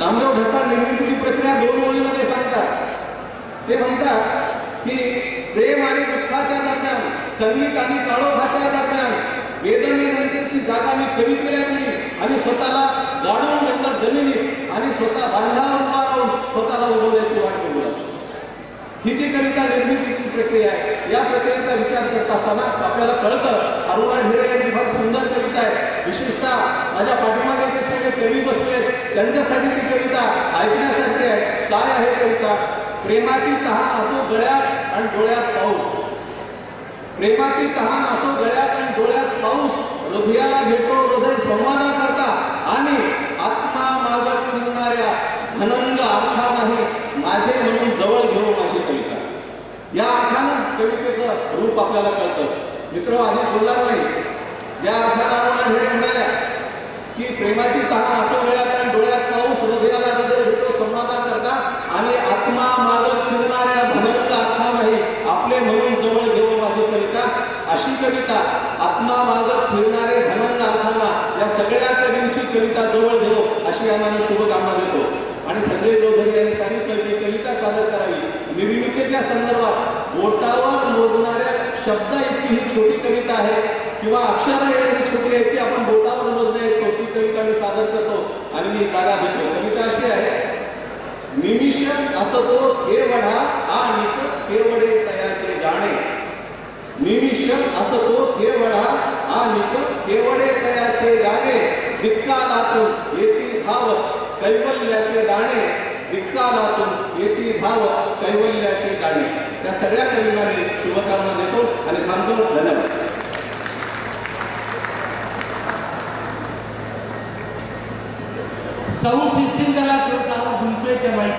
नामदेव ढसाळ निर्मितीची प्रक्रिया दोन ओळीमध्ये सांगतात. ते म्हणतात की प्रेम आणि दुःखाच्या दरम्यान संगीत आणि काळोखाच्या दरम्यान वेदनेनंतरची जागा मी कमी केल्या दिली आणि स्वतःला गाडून घेतलं जमिनीत आणि स्वतः बांधा ही जी कविता निर्मितीची प्रक्रिया आहे या प्रक्रियेचा विचार करत असताना आपल्याला कळतं अरुणा ढेरे यांची फार सुंदर कविता आहे. विशेषतः माझ्या पाठीमागे जे सगळे कवी बसलेत त्यांच्यासाठी ती कविता ऐकण्यासारखी आहे. काय आहे कविता? प्रेमाची तहान असो गळ्यात आणि डोळ्यात पाऊस. प्रेमाची तहान असो गळ्यात आणि डोळ्यात पाऊस. हृदयाला भेटो हृदय संवादा करता आणि आत्मा मागत निघणाऱ्या धनंग अर्था नाही माझे म्हणून जवळ घेऊ माझी कविता या अर्थानं कवितेचं रूप आपल्याला कळतं. मित्र आधी बोलणार नाही. ज्या अर्थात आम्हाला ढेरे म्हणाल्या की प्रेमाची तहान असो गळ्यात आणि डोळ्यात पाऊस हृदयाला हृदय भेटो संवादा करता आणि आत्मा मागत फिरणाऱ्या भनंत आत्मा नाही आपले म्हणून जवळ घेऊ माझी कविता. अशी कविता आत्मा मागत फिरणारे भनंत अर्थांना या सगळ्या कवींची कविता जवळ घेऊ अशी आम्हाला शुभकामना देतो. आणि संजय चौधरी यांनी सांगितलं की कविता सादर करावी. निर्मितीच्या संदर्भात बोटावर मोजणं शब्द इतकी ही छोटी कविता आहे किंवा अक्षर एवढी छोटी आहे की आपण बोटावर मोजणे छोटी ती कविता मी सादर करतो आणि मी जागा घेतो. कविता अशी आहे निमिषण असतो केवढा आणि केवडे तयाचे जाणे. निमिषण असतो केवढा आणि केवडे तयाचे गाणे दिक्कालातून येती भाव कैवल्याचे दाणे दिक्कालातून येती भाव कैवल्याचे दाणे या सगळ्या कविता मी शुभकामना देतो. धन्यवाद. सिस्टीम करा तो साऊंड घुमतोय त्या